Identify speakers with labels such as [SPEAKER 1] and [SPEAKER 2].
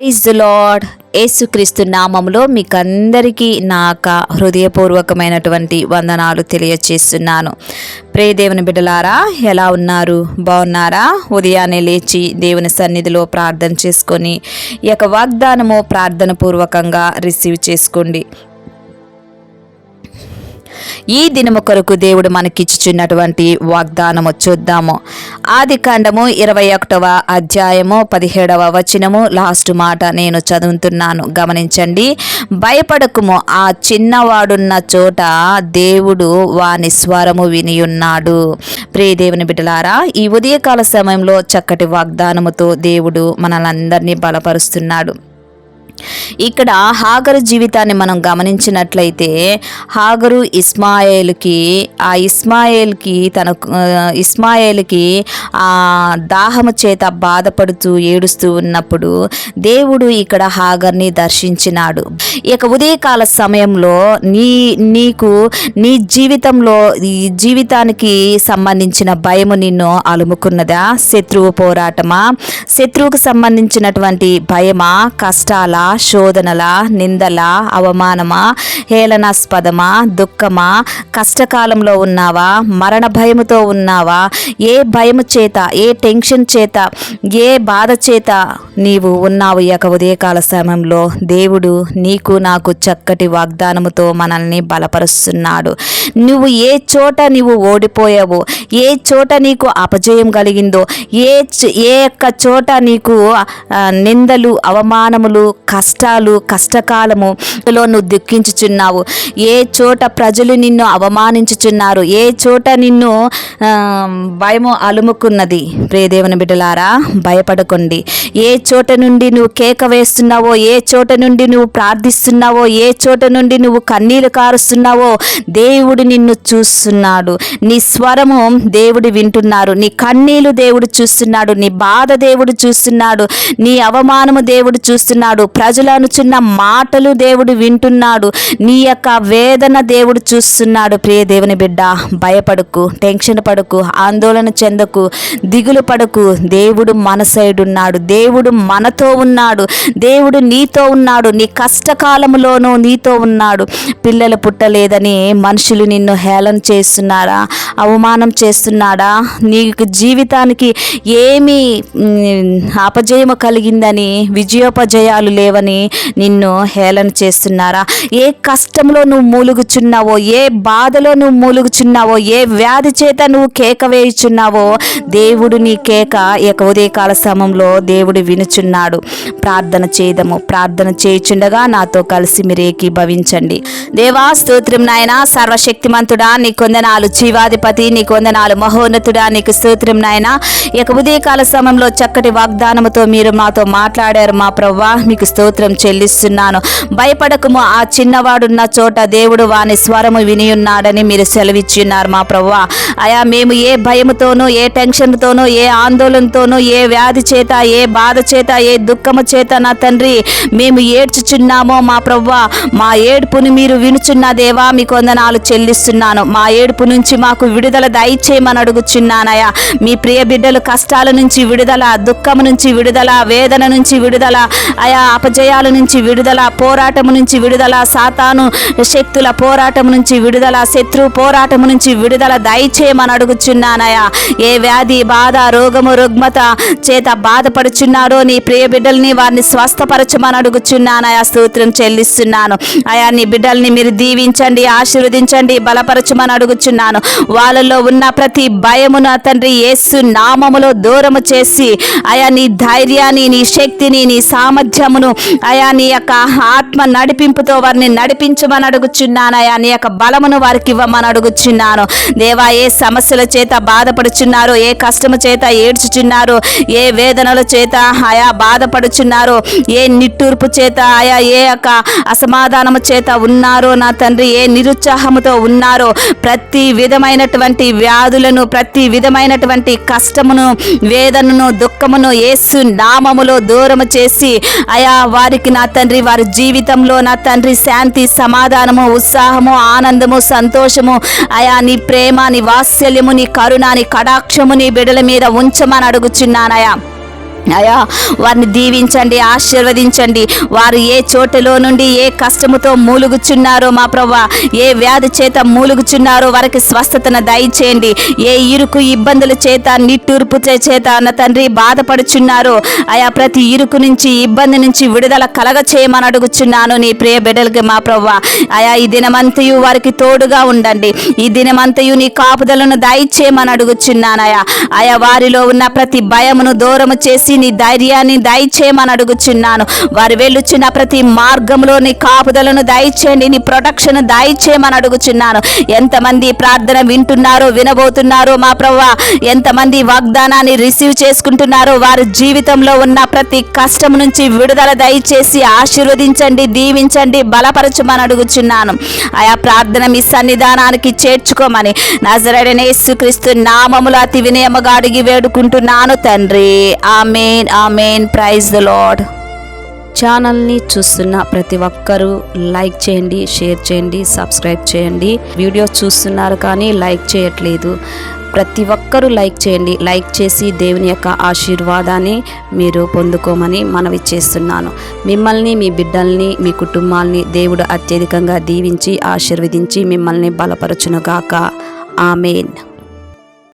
[SPEAKER 1] Is the lord యేసుక్రీస్తు నామంలో మీకు అందరికీ హృదయపూర్వకమైనటువంటి వందనాలు తెలియచేస్తున్నాను. ప్రే దేవుని బిడ్డలారా ఎలా ఉన్నారు? బాగున్నారా? ఉదయాన్నే లేచి దేవుని సన్నిధిలో ప్రార్థన చేసుకొని ఈ యొక్క వాగ్దానము ప్రార్థన పూర్వకంగా రిసీవ్ చేసుకోండి. ఈ దినము కొరకు దేవుడు మనకిచ్చుచున్నటువంటి వాగ్దానము చూద్దాము. ఆది కాండము ఇరవై ఒకటవ అధ్యాయము పదిహేడవ వచనము లాస్ట్ మాట నేను చదువుతున్నాను. గమనించండి. భయపడకుము. ఆ చిన్నవాడున్న చోట దేవుడు వాని స్వరము వినియున్నాడు. ప్రియ దేవుని బిడ్డలారా ఈ ఉదయకాల సమయంలో చక్కటి వాగ్దానముతో దేవుడు మనలందరినీ బలపరుస్తున్నాడు. ఇక్కడ హాగరు జీవితాన్ని మనం గమనించినట్లయితే హాగరు ఇస్మాయిల్కి ఆ ఇస్మాయిల్కి తన ఇస్మాయిల్కి ఆ దాహము చేత బాధపడుతూ ఏడుస్తూ ఉన్నప్పుడు దేవుడు ఇక్కడ హాగర్ని దర్శించినాడు. ఇక ఉదయకాల సమయంలో నీ నీకు నీ జీవితంలో ఈ జీవితానికి సంబంధించిన భయము నిన్ను అలుముకున్నదా? శత్రువు పోరాటమా? శత్రువుకు సంబంధించినటువంటి భయమా? కష్టాలా? శోధనల నిందల అవమానమా హేళనాస్పదమా దుఃఖమా కష్టకాలంలో ఉన్నావా మరణ భయముతో ఉన్నావా ఏ భయము చేత ఏ టెన్షన్ చేత ఏ బాధ చేత నీవు ఉన్నావు యొక్క ఉదయకాల సమయంలో. దేవుడు నీకు నాకు చక్కటి వాగ్దానముతో మనల్ని బలపరుస్తున్నాడు. నువ్వు ఏ చోట నీవు ఓడిపోయావో ఏ చోట నీకు అపజయం కలిగిందో ఏ ఏ యొక్క చోట నీకు నిందలు అవమానములు కష్టాలు కష్టకాలములో నువ్వు దుఃఖించుచున్నావు. ఏ చోట ప్రజలు నిన్ను అవమానించుచున్నారు ఏ చోట నిన్ను భయము అలుముకున్నది. ప్రియదేవుని బిడ్డలారా భయపడకండి. ఏ చోట నుండి నువ్వు కేక వేస్తున్నావో ఏ చోట నుండి నువ్వు ప్రార్థిస్తున్నావో ఏ చోట నుండి నువ్వు కన్నీళ్ళు కారుస్తున్నావో దేవుడు నిన్ను చూస్తున్నాడు. నీ స్వరము దేవుడు వింటున్నారు. నీ కన్నీళ్ళు దేవుడు చూస్తున్నాడు. నీ బాధ దేవుడు చూస్తున్నాడు. నీ అవమానము దేవుడు చూస్తున్నాడు. ప్ర అనుచున్న మాటలు దేవుడు వింటున్నాడు. నీ యొక్క వేదన దేవుడు చూస్తున్నాడు. ప్రియ దేవుని బిడ్డ భయపడకు టెన్షన్ పడకు ఆందోళన చెందకు దిగులు పడకు. దేవుడు మన సైడ్ ఉన్నాడు. దేవుడు మనతో ఉన్నాడు. దేవుడు నీతో ఉన్నాడు. నీ కష్టకాలంలోనూ నీతో ఉన్నాడు. పిల్లలు పుట్టలేదని మనుషులు నిన్ను హేళన చేస్తున్నారా? అవమానం చేస్తున్నాడా? నీకు జీవితానికి ఏమి అపజయము కలిగిందని విజయోపజయాలు లేవని నిన్ను హేళన చేస్తున్నారా? ఏ కష్టంలో నువ్వు మూలుగుచున్నావో ఏ బాధలో నువ్వు మూలుగుచున్నావో ఏ వ్యాధి చేత నువ్వు కేక వేయుచున్నావో దేవుడు నీ కేక ఇక ఉదయకాల సమయంలో దేవుడు వినుచున్నాడు. ప్రార్థన చేయదము ప్రార్థన చేయుచుండగా నాతో కలిసి మీరు ఏకీభవించండి. దేవా స్తోత్రం నాయన సర్వశక్తిమంతుడా నీ కొందనాలు జీవాధిపతి నీ కొందనాలు మహోన్నతుడా నీకు స్తోత్రం నాయన. ఇక ఉదయకాల సమయంలో చక్కటి వాగ్దానముతో మీరు మాతో మాట్లాడారు మా ప్రవ్వా మీకు స్తోత్రం చెల్లిస్తున్నాను. భయపడకము ఆ చిన్నవాడున్న చోట దేవుడు వాని స్వరము వినియున్నాడని మీరు సెలవిచ్చున్నారు మా ప్రవ్వా. అయా మేము ఏ భయముతోనూ ఏ టెన్షన్తోనూ ఏ ఆందోళనతోనూ ఏ వ్యాధి చేత ఏ బాధ చేత ఏ దుఃఖము చేత నా తండ్రి మేము ఏడ్చుచున్నామో మా ప్రవ్వా. మా ఏడుపుని మీరు వినుచున్న దేవా మీ కొందనాలు చెల్లిస్తున్నాను. మా ఏడుపు నుంచి మాకు విడుదల దయచేయమని అడుగుచున్నానయా. మీ ప్రియ బిడ్డలు కష్టాల నుంచి విడుదల దుఃఖము నుంచి విడుదల వేదన నుంచి విడుదల. ఆయా విజయాల నుంచి విడుదల పోరాటము నుంచి విడుదల సాతాను శక్తుల పోరాటం నుంచి విడుదల శత్రు పోరాటము నుంచి విడుదల దయచేయమని అడుగుచున్నానయా ఏ వ్యాధి బాధ రోగము రుగ్మత చేత బాధపడుచున్నారో నీ ప్రియ బిడ్డల్ని వారిని స్వస్థపరచమని అడుగుచున్నానయా స్తోత్రం చెల్లిస్తున్నాను. అయా నీ బిడ్డల్ని మీరు దీవించండి ఆశీర్వదించండి బలపరచమని అడుగుచున్నాను. వాళ్ళలో ఉన్న ప్రతి భయమును తండ్రి యేసు నామములో దూరము చేసి అయా నీ ధైర్యాన్ని నీ శక్తిని నీ సామర్థ్యమును అయా నీ యొక్క ఆత్మ నడిపింపుతో వారిని నడిపించమని అడుగుచున్నాను. అయా నీ యొక్క బలమును వారికి ఇవ్వమని అడుగుచున్నాను. దేవా ఏ సమస్యల చేత బాధపడుచున్నారు ఏ కష్టము చేత ఏడ్చుచున్నారు ఏ వేదనల చేత ఆయా బాధపడుచున్నారు ఏ నిట్టూర్పు చేత ఆయా ఏ యొక్క అసమాధానము చేత ఉన్నారో నా తండ్రి ఏ నిరుత్సాహముతో ఉన్నారో ప్రతి విధమైనటువంటి వ్యాధులను ప్రతి విధమైనటువంటి కష్టమును వేదనను దుఃఖమును ఏసు నామములో దూరము చేసి ఆయా వారికి నా తండ్రి వారి జీవితంలో నా తండ్రి శాంతి సమాధానము ఉత్సాహము ఆనందము సంతోషము. అయా నీ ప్రేమ నీ వాత్సల్యము నీ కరుణ నీ కటాక్షము నీ బిడల మీద ఉంచమని అడుగుచున్నానయా. అయా వారిని దీవించండి ఆశీర్వదించండి. వారు ఏ చోటులో నుండి ఏ కష్టముతో మూలుగుచున్నారో మా ప్రభా ఏ వ్యాధి చేత మూలుగుచున్నారో వారికి స్వస్థతను దయచేయండి. ఏ ఇరుకు ఇబ్బందుల చేత నిట్టూర్పు చేత అన్న తండ్రి బాధపడుచున్నారో అయా ప్రతి ఇరుకు నుంచి ఇబ్బంది నుంచి విడుదల కలగ చేయమని అడుగుచున్నాను నీ ప్రియ బిడ్డలకి మా ప్రభా అయా ఈ దినమంతయు వారికి తోడుగా ఉండండి. ఈ దినమంతయు నీ కాపుదలను దయచేయమని అడుగుచున్నానయా ఆయా వారిలో ఉన్న ప్రతి భయమును దూరము చేసి నీ ధైర్యాన్ని దయచేయమని అడుగుచున్నాను. వారు వెళ్ళుచున్న ప్రతి మార్గంలో నీ కాపుదలను దయచేయండి. నీ ప్రొటెక్షన్ దయచేయమని అడుగుచున్నాను. ఎంతమంది ప్రార్థన వింటున్నారో వినబోతున్నారో మా ప్రభా ఎంతమంది వాగ్దానాన్ని రిసీవ్ చేసుకుంటున్నారో వారి జీవితంలో ఉన్న ప్రతి కష్టం నుంచి విడుదల దయచేసి ఆశీర్వదించండి దీవించండి బలపరచమని అడుగుచున్నాను. ఆయా ప్రార్థన మీ సన్నిధానానికి చేర్చుకోమని నజరడనేసు క్రీస్తు నామములు అతి వినయముగా అడిగి వేడుకుంటున్నాను తండ్రి. Amen amen praise the Lord ఛానల్ని చూస్తున్న ప్రతి ఒక్కరూ లైక్ చేయండి షేర్ చేయండి సబ్స్క్రైబ్ చేయండి. వీడియో చూస్తున్నారు కానీ లైక్ చేయట్లేదు. ప్రతి ఒక్కరూ లైక్ చేయండి. లైక్ చేసి దేవుని యొక్క ఆశీర్వాదాన్ని మీరు పొందుకోమని మనవి చేస్తున్నాను. మిమ్మల్ని మీ బిడ్డల్ని మీ కుటుంబాల్ని దేవుడు అత్యధికంగా దీవించి ఆశీర్వదించి మిమ్మల్ని బలపరచునుగాక ఆమెన్